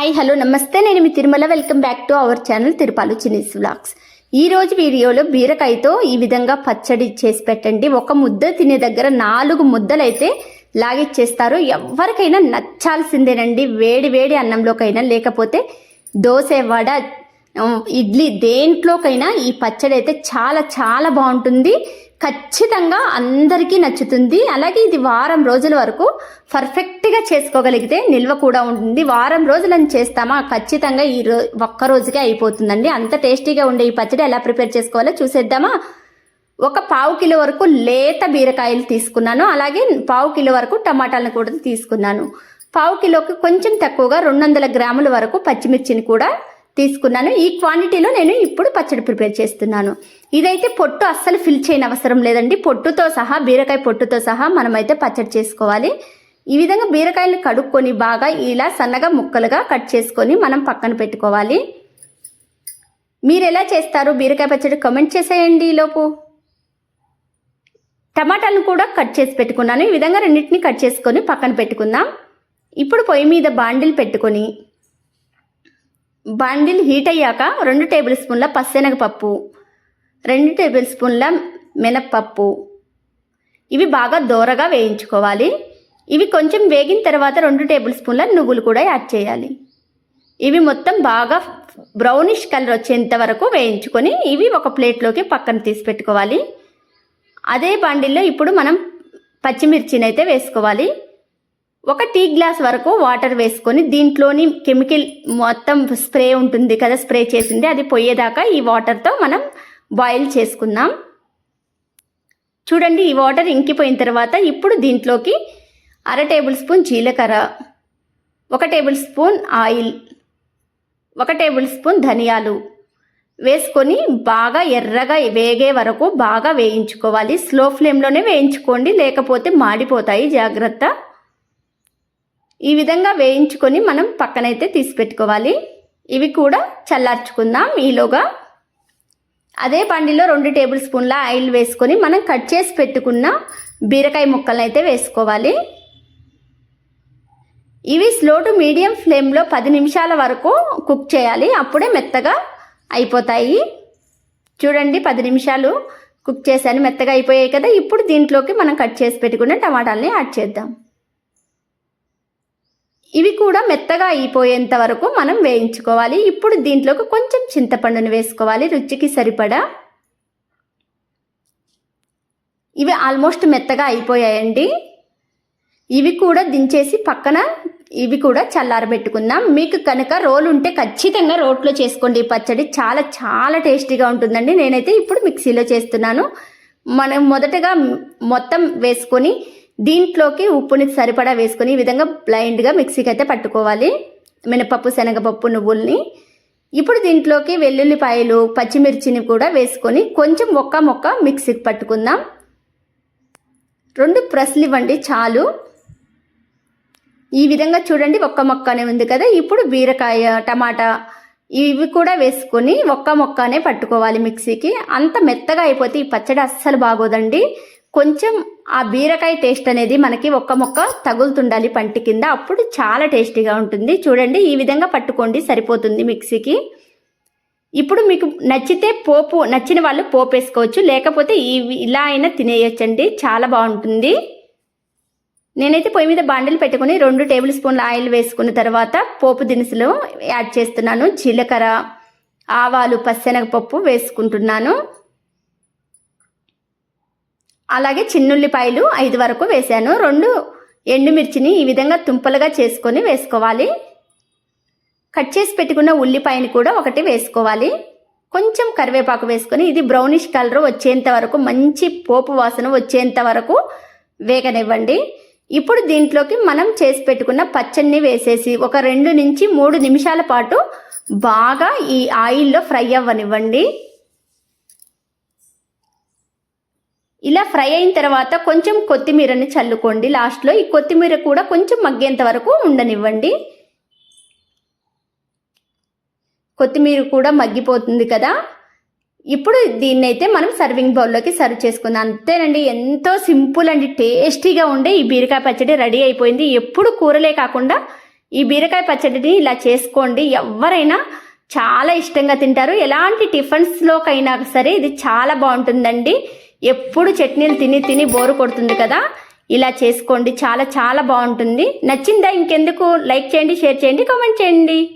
Hi hello నమస్తే. నేను మీ Tirumala. Welcome back to our channel Tirupalu చినీస్ vlogs ఈరోజు వీడియోలో బీరకాయతో ఈ విధంగా పచ్చడి చేసి పెట్టండి. ఒక ముద్ద తినే దగ్గర నాలుగు ముద్దలైతే లాగిచ్చేస్తారు. ఎవరికైనా నచ్చాల్సిందేనండి. వేడి వేడి అన్నంలోకైనా లేకపోతే దోశ వడ ఇడ్లీ దేంట్లోకైనా ఈ పచ్చడి అయితే చాలా చాలా బాగుంటుంది. ఖచ్చితంగా అందరికీ నచ్చుతుంది. అలాగే ఇది వారం రోజుల వరకు పర్ఫెక్ట్గా చేసుకోగలిగితే నిల్వ కూడా ఉంటుంది. వారం రోజులని చేస్తామా? ఖచ్చితంగా ఈ రో ఒక్క రోజుకే అయిపోతుందండి. అంత టేస్టీగా ఉండే ఈ పచ్చడి ఎలా ప్రిపేర్ చేసుకోవాలో చూసేద్దామా? ఒక పావు కిలో వరకు లేత బీరకాయలు తీసుకున్నాను. అలాగే పావు కిలో వరకు టమాటాలను కూడా తీసుకున్నాను. పావు కిలోకి కొంచెం తక్కువగా రెండు వందల గ్రాముల వరకు పచ్చిమిర్చిని కూడా తీసుకున్నాను. ఈ క్వాంటిటీలో నేను ఇప్పుడు పచ్చడి ప్రిపేర్ చేస్తున్నాను. ఇదైతే పొట్టు అస్సలు ఫిల్ చేయని అవసరం లేదండి. పొట్టుతో సహా బీరకాయ పొట్టుతో సహా మనమైతే పచ్చడి చేసుకోవాలి. ఈ విధంగా బీరకాయలు కడుక్కొని బాగా ఇలా సన్నగా ముక్కలుగా కట్ చేసుకొని మనం పక్కన పెట్టుకోవాలి. మీరు ఎలా చేస్తారు? బీరకాయ పచ్చడి కమెంట్ చేసేయండి ఈ లోపు. టమాటాలను కూడా కట్ చేసి పెట్టుకున్నాను. ఈ విధంగా రెండింటిని కట్ చేసుకొని పక్కన పెట్టుకుందాం. ఇప్పుడు పొయ్యి మీద బాండిల్ పెట్టుకొని బాండిల్ హీట్ అయ్యాక రెండు టేబుల్ స్పూన్ల పచ్చెనగపప్పు రెండు టేబుల్ స్పూన్ల మినప్పప్పు. ఇవి బాగా దోరగా వేయించుకోవాలి. ఇవి కొంచెం వేగిన తర్వాత రెండు టేబుల్ స్పూన్ల నువ్వులు కూడా యాడ్ చేయాలి. ఇవి మొత్తం బాగా బ్రౌనిష్ కలర్ వచ్చేంత వరకు వేయించుకొని ఇవి ఒక ప్లేట్లోకి పక్కన తీసి పెట్టుకోవాలి. అదే బాండిల్లో ఇప్పుడు మనం పచ్చిమిర్చిని అయితే వేసుకోవాలి. ఒక టీ గ్లాస్ వరకు వాటర్ వేసుకొని దీంట్లోని కెమికల్ మొత్తం స్ప్రే ఉంటుంది కదా స్ప్రే చేసింది. అది పోయేదాకా ఈ వాటర్తో మనం బాయిల్ చేసుకుందాం. చూడండి ఈ వాటర్ ఇంకిపోయిన తర్వాత ఇప్పుడు దీంట్లోకి అర టేబుల్ స్పూన్ జీలకర్ర ఒక టేబుల్ స్పూన్ ఆయిల్ ఒక టేబుల్ స్పూన్ ధనియాలు వేసుకొని బాగా ఎర్రగా వేగే వరకు బాగా వేయించుకోవాలి. స్లో ఫ్లేమ్లోనే వేయించుకోండి లేకపోతే మాడిపోతాయి. జాగ్రత్త. ఈ విధంగా వేయించుకొని మనం పక్కనైతే తీసి పెట్టుకోవాలి ఇవి కూడా చల్లార్చుకుందాం ఈలోగా. అదే పండిలో రెండు టేబుల్ స్పూన్ల ఆయిల్ వేసుకొని మనం కట్ చేసి పెట్టుకున్న బీరకాయ ముక్కలను అయితే వేసుకోవాలి. ఇవి స్లో టు మీడియం ఫ్లేమ్లో పది నిమిషాల వరకు కుక్ చేయాలి. అప్పుడే మెత్తగా అయిపోతాయి. చూడండి పది నిమిషాలు కుక్ చేశాను. మెత్తగా అయిపోయాయి కదా. ఇప్పుడు దీంట్లోకి మనం కట్ చేసి పెట్టుకున్న టమాటాలని యాడ్ చేద్దాం. ఇవి కూడా మెత్తగా అయిపోయేంత వరకు మనం వేయించుకోవాలి. ఇప్పుడు దీంట్లోకి కొంచెం చింతపండుని వేసుకోవాలి. రుచికి సరిపడా. ఇవి ఆల్మోస్ట్ మెత్తగా అయిపోయాయండి. ఇవి కూడా దించేసి పక్కన ఇవి కూడా చల్లారబెట్టుకుందాం. మీకు కనుక రోలు ఉంటే ఖచ్చితంగా రోట్లో చేసుకోండి. ఈ పచ్చడి చాలా చాలా టేస్టీగా ఉంటుందండి. నేనైతే ఇప్పుడు మిక్సీలో చేస్తున్నాను. మనం మొదటగా మొత్తం వేసుకొని దీంట్లోకి ఉప్పుని సరిపడా వేసుకొని ఈ విధంగా బ్లైండ్గా మిక్సీకి అయితే పట్టుకోవాలి. మినపప్పు శనగపప్పు నువ్వుల్ని. ఇప్పుడు దీంట్లోకి వెల్లుల్లిపాయలు పచ్చిమిర్చిని కూడా వేసుకొని కొంచెం ఒక్క మొక్క మిక్సీకి పట్టుకుందాం. రెండు ప్రెస్లు ఇవ్వండి చాలు. ఈ విధంగా చూడండి ఒక్క మొక్కనే ఉంది కదా. ఇప్పుడు బీరకాయ టమాటా ఇవి కూడా వేసుకొని ఒక్క మొక్కనే పట్టుకోవాలి మిక్సీకి. అంత మెత్తగా అయిపోతే ఈ పచ్చడి అస్సలు బాగోదండి. కొంచెం ఆ బీరకాయ టేస్ట్ అనేది మనకి ఒక్క మొక్క తగులుతుండాలి పంటి కింద. అప్పుడు చాలా టేస్టీగా ఉంటుంది. చూడండి ఈ విధంగా పట్టుకోండి సరిపోతుంది మిక్సీకి. ఇప్పుడు మీకు నచ్చితే పోపు నచ్చిన వాళ్ళు పోపు వేసుకోవచ్చు లేకపోతే ఈ ఇలా అయినా తినేయచ్చండి. చాలా బాగుంటుంది. నేనైతే పొయ్యి మీద బాండలు పెట్టుకుని రెండు టేబుల్ స్పూన్ల ఆయిల్ వేసుకున్న తర్వాత పోపు దినుసులు యాడ్ చేస్తున్నాను. జీలకర్ర ఆవాలు పచ్చెనగపప్పు వేసుకుంటున్నాను. అలాగే చిన్నుల్లిపాయలు ఐదు వరకు వేశాను రెండు ఎండుమిర్చిని ఈ విధంగా తుంపలుగా చేసుకొని వేసుకోవాలి. కట్ చేసి పెట్టుకున్న ఉల్లిపాయని కూడా ఒకటి వేసుకోవాలి. కొంచెం కరివేపాకు వేసుకొని ఇది బ్రౌనిష్ కలర్ వచ్చేంత వరకు మంచి పోపు వాసన వచ్చేంత వరకు వేగనివ్వండి. ఇప్పుడు దీంట్లోకి మనం చేసి పెట్టుకున్న పచ్చడిని వేసేసి ఒక రెండు నుంచి మూడు నిమిషాల పాటు బాగా ఈ ఆయిల్లో ఫ్రై అవ్వనివ్వండి. ఇలా ఫ్రై అయిన తర్వాత కొంచెం కొత్తిమీరని చల్లుకోండి. లాస్ట్లో ఈ కొత్తిమీర కూడా కొంచెం మగ్గేంత వరకు ఉండనివ్వండి. కొత్తిమీర కూడా మగ్గిపోతుంది కదా. ఇప్పుడు దీన్ని అయితే మనం సర్వింగ్ బౌల్లోకి సర్వ్ చేసుకుందాం. అంతేనండి ఎంతో సింపుల్ అండి టేస్టీగా ఉండే ఈ బీరకాయ పచ్చడి రెడీ అయిపోయింది. ఎప్పుడు కూరలే కాకుండా ఈ బీరకాయ పచ్చడిని ఇలా చేసుకోండి. ఎవరైనా చాలా ఇష్టంగా తింటారు. ఎలాంటి టిఫిన్స్లోకైనా సరే ఇది చాలా బాగుంటుందండి. ఎప్పుడు చట్నీలు తిని తిని బోరు కొడుతుంది కదా? ఇలా చేసుకోండి. చాలా చాలా బాగుంటుంది. నచ్చిందా? ఇంకెందుకు? లైక్ చేయండి షేర్ చేయండి కామెంట్ చేయండి.